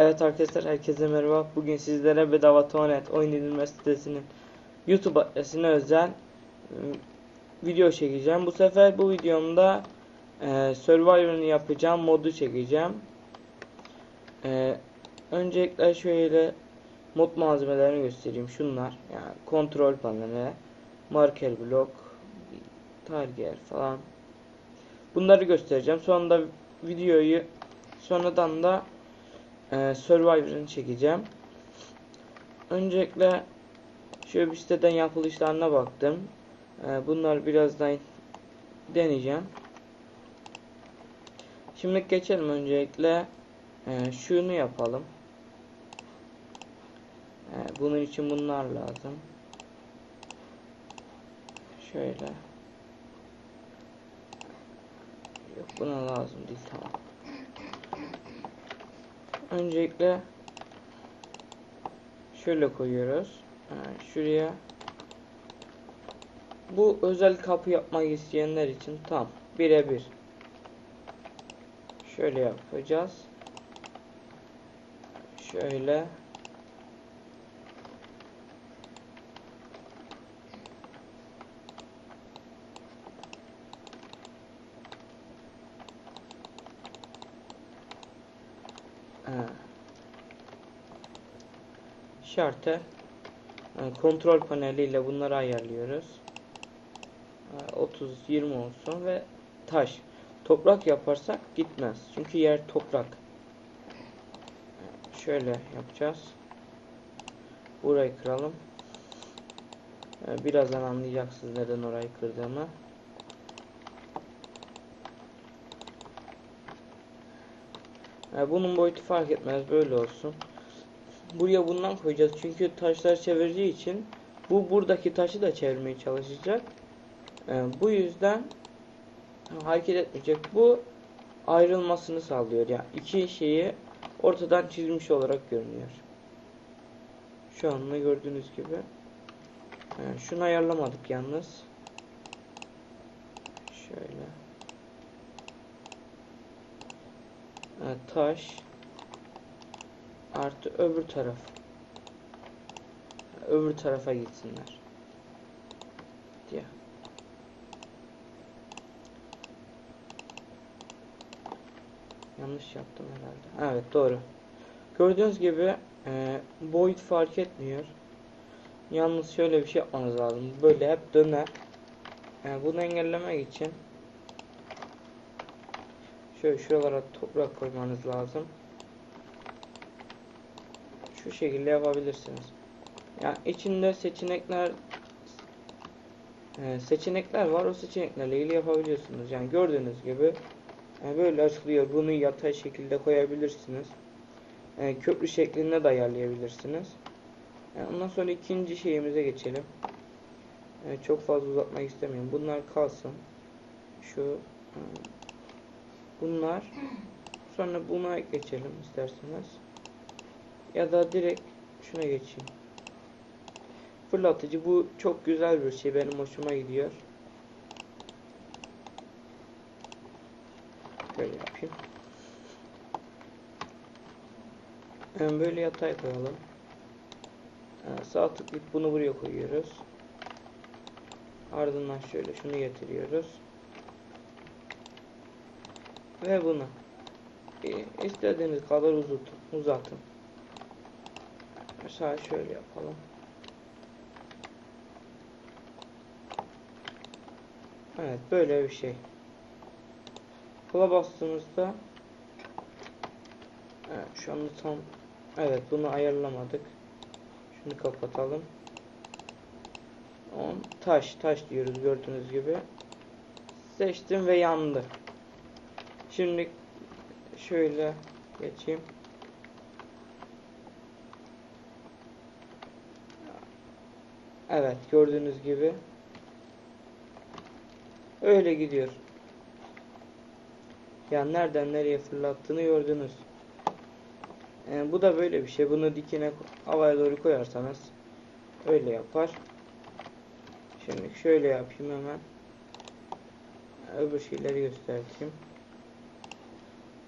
Evet arkadaşlar herkese merhaba. Bugün sizlere bedava Tonet oyun indirme sitesinin YouTube adresine özel e, video çekeceğim. Bu sefer bu videomda e, Survivor'ını yapacağım. Modu çekeceğim. E, öncelikle şöyle mod malzemelerini göstereyim. Şunlar yani kontrol paneli, marker blok, target falan. Bunları göstereceğim. Sonra da videoyu sonradan da e, Survivor'ını çekeceğim. Öncelikle şöyle bir siteden yapılışlarına baktım. E, bunlar birazdan deneyeceğim. Şimdi geçelim öncelikle e, şunu yapalım. E, bunun için bunlar lazım. Şöyle. Yok buna lazım değil tamam. Öncelikle şöyle koyuyoruz. Ha, şuraya bu özel kapı yapmak isteyenler için tam birebir. Şöyle yapacağız. Şöyle Şartı e, kontrol paneliyle bunları ayarlıyoruz. 30 20 olsun ve taş. Toprak yaparsak gitmez. Çünkü yer toprak. Şöyle yapacağız. Burayı kıralım. E, Birazdan anlayacaksınız neden orayı kırdığımı. E, Bunun boyutu fark etmez böyle olsun. Buraya bundan koyacağız çünkü taşlar çevirdiği için bu buradaki taşı da çevirmeye çalışacak. E, bu yüzden hareket etmeyecek. Bu ayrılmasını sağlıyor. Yani iki şeyi ortadan çizmiş olarak görünüyor. Şu anda gördüğünüz gibi. E, şunu ayarlamadık yalnız. Şöyle. Evet, taş artı öbür taraf öbür tarafa gitsinler diye. Yanlış yaptım herhalde. Evet doğru. Gördüğünüz gibi e, boyut fark etmiyor. Yalnız şöyle bir şey yapmanız lazım. Böyle hep döner. Yani bunu engellemek için Şöyle şuralara toprak koymanız lazım. Şu şekilde yapabilirsiniz. Yani içinde seçenekler e, seçenekler var. O seçeneklerle ilgili yapabiliyorsunuz. Yani gördüğünüz gibi e, böyle açılıyor. Bunu yatay şekilde koyabilirsiniz. E, köprü şeklinde de ayarlayabilirsiniz. Ondan sonra ikinci şeyimize geçelim. Çok fazla uzatmak istemiyorum. Bunlar kalsın. Şu bunlar sonra buna geçelim isterseniz ya da direkt şuna geçeyim. Fırlatıcı bu çok güzel bir şey benim hoşuma gidiyor. Böyle yapayım. Yani böyle yatay koyalım. Yani sağ tıklayıp bunu buraya koyuyoruz. Ardından şöyle şunu getiriyoruz. Ve bunu. İstediğiniz kadar uzatın. Mesela şöyle yapalım. Evet böyle bir şey. Kula bastığımızda evet, şu anda tam evet bunu ayarlamadık. Şunu kapatalım. On taş taş diyoruz gördüğünüz gibi. Seçtim ve yandı. Şimdi şöyle geçeyim. Evet gördüğünüz gibi öyle gidiyor. Yani nereden nereye fırlattığını gördünüz. Yani bu da böyle bir şey. Bunu dikine havaya doğru koyarsanız öyle yapar. Şimdi şöyle yapayım hemen. Öbür şeyleri göstereyim.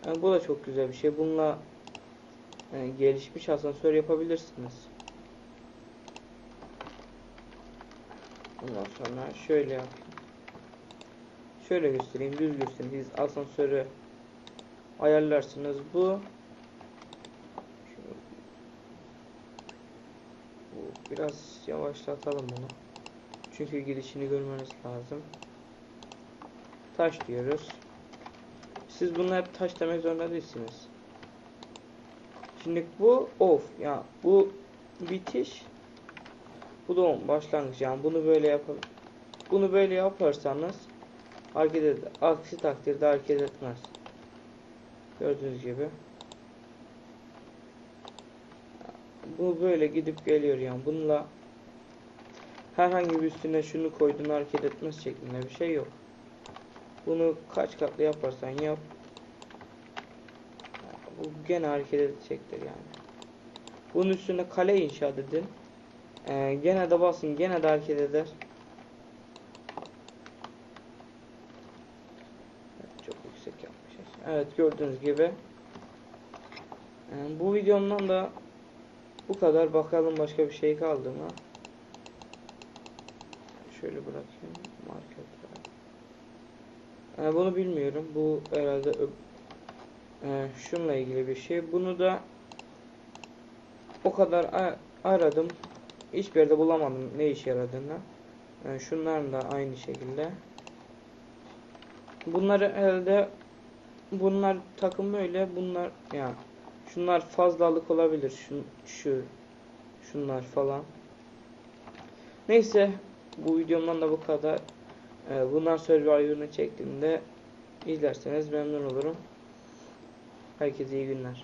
Yani bu da çok güzel bir şey. Bununla e, gelişmiş asansör yapabilirsiniz. Ondan sonra şöyle. Şöyle göstereyim, düz göstereyim. Siz asansörü ayarlarsınız. Bu biraz yavaşlatalım bunu. Çünkü girişini görmeniz lazım. Taş diyoruz. Siz bunu hep taş demek zorunda değilsiniz. Şimdi bu off ya bu bitiş bu da başlangıç yani bunu böyle yapalım. Bunu böyle yaparsanız hareket eder. Aksi takdirde hareket etmez. Gördüğünüz gibi. Bu böyle gidip geliyor yani. Bununla herhangi bir üstüne şunu koydun hareket etmez şeklinde bir şey yok. Bunu kaç katlı yaparsan yap. Bu gene hareket edecektir yani. Bunun üstüne kale inşa edin. Ee, gene de basın gene de hareket eder. Çok yüksek yapmışız. Evet gördüğünüz gibi. Ee, bu videomdan da bu kadar. Bakalım başka bir şey kaldı mı? Şöyle bırakayım. Market. Ee, bunu bilmiyorum. Bu herhalde ö- ee, şunla ilgili bir şey. Bunu da o kadar aradım. Hiçbir yerde bulamadım ne işe yaradığını. Ee, şunların da aynı şekilde. Bunları elde bunlar takım böyle bunlar ya şunlar fazlalık olabilir şu şu şunlar falan. Neyse bu videomdan da bu kadar. Ee, bunlar Survivor'ını çektiğimde izlerseniz memnun olurum. Herkese iyi günler.